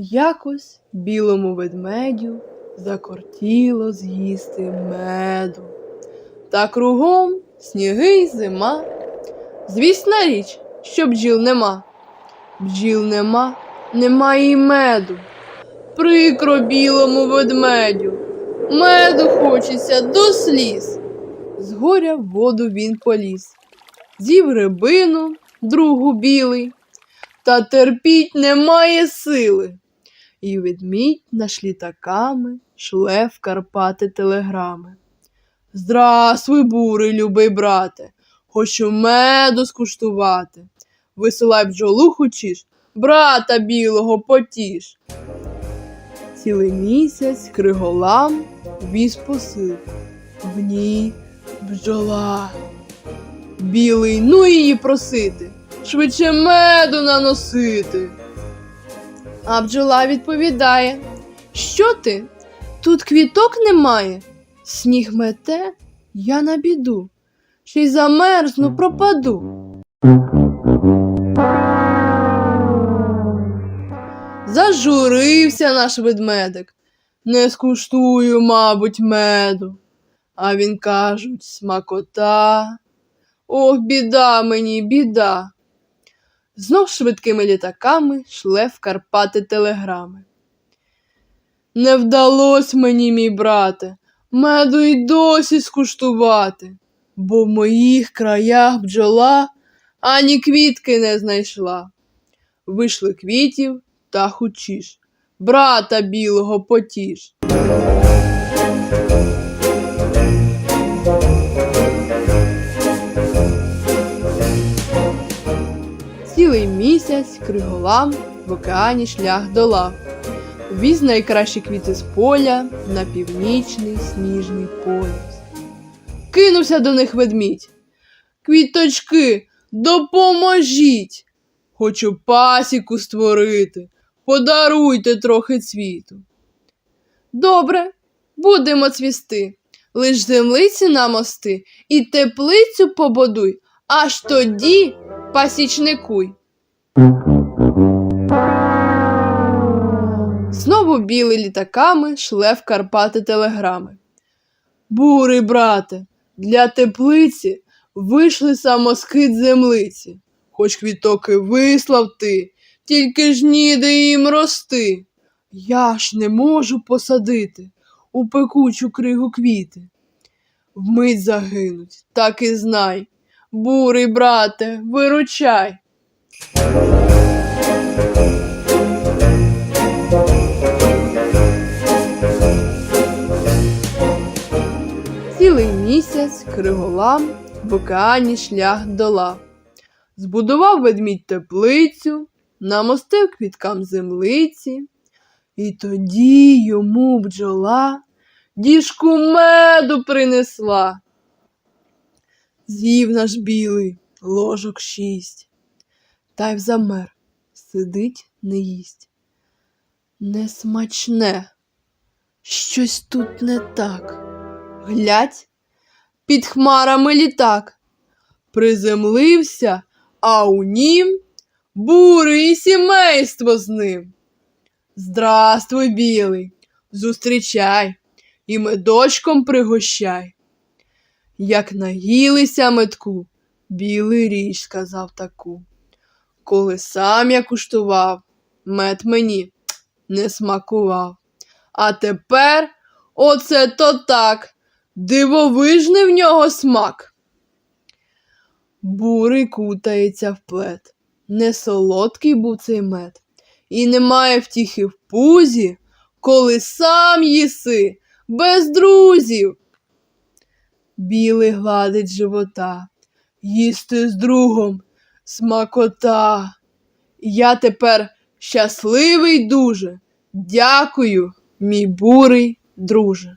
Якось білому ведмедю закортіло з'їсти меду. Та кругом сніги й зима. Звісна річ, що бджіл нема. Бджіл нема, немає й меду. Прикро білому ведмедю. Меду хочеться до сліз. З горя в воду він поліз. З'їв рибину, другу білий, та терпіть немає сили. І ведмідь наш літаками шле в Карпати телеграми. Здравствуй, бурий, любий брате, хочу меду скуштувати. Висилай бджолу хочеш, брата білого потіш. Цілий місяць криголам віз посилку. В ній бджола. Білий, ну її просити, швидше меду наносити. А бджола відповідає: Що ти? Тут квіток немає. Сніг мете, я на біду, ще й замерзну, пропаду. Зажурився наш ведмедик. Не скуштую, мабуть, меду. А він кажуть, смакота. Ох, біда мені, біда. Знов швидкими літаками шле в Карпати телеграми. Не вдалось мені, мій брате, меду й досі скуштувати, бо в моїх краях бджола ані квітки не знайшла. Вийшли квітів та хочеш, брата білого потіш. Місяць криголам в океані шлях долав. Віз найкращі квіти з поля на північний сніжний полюс. Кинувся до них ведмідь. Квіточки, допоможіть! Хочу пасіку створити, подаруйте трохи цвіту. Добре, будемо цвісти, лиш землиці намости і теплицю побудуй, аж тоді пасічникуй. Знову білий літаками шле в Карпати телеграми. Бурий, брате, для теплиці вийшли самоскид землиці. Хоч квіток і вислав ти, тільки ж ніде їм рости. Я ж не можу посадити у пекучу кригу квіти. Вмить загинуть, так і знай. Бурий, брате, виручай. Цілий місяць криголам в океані шлях долав. Збудував ведмідь теплицю, намостив квіткам землиці, і тоді йому бджола діжку меду принесла. З'їв наш білий ложок шість, та й взамер, сидить, не їсть. Несмачне, щось тут не так. Глядь, під хмарами літак. Приземлився, а у нім бурий і сімейство з ним. Здравствуй, білий, зустрічай і медочком пригощай. Як наїлися метку, білий річ сказав таку. Коли сам я куштував, мед мені не смакував. А тепер оце то так, дивовижний в нього смак. Бурий кутається в плед. Не солодкий був цей мед, і немає втіхи в пузі, коли сам їси без друзів. Білий гладить живота, їсти з другом смакота. Я тепер щасливий дуже. Дякую, мій бурий друже.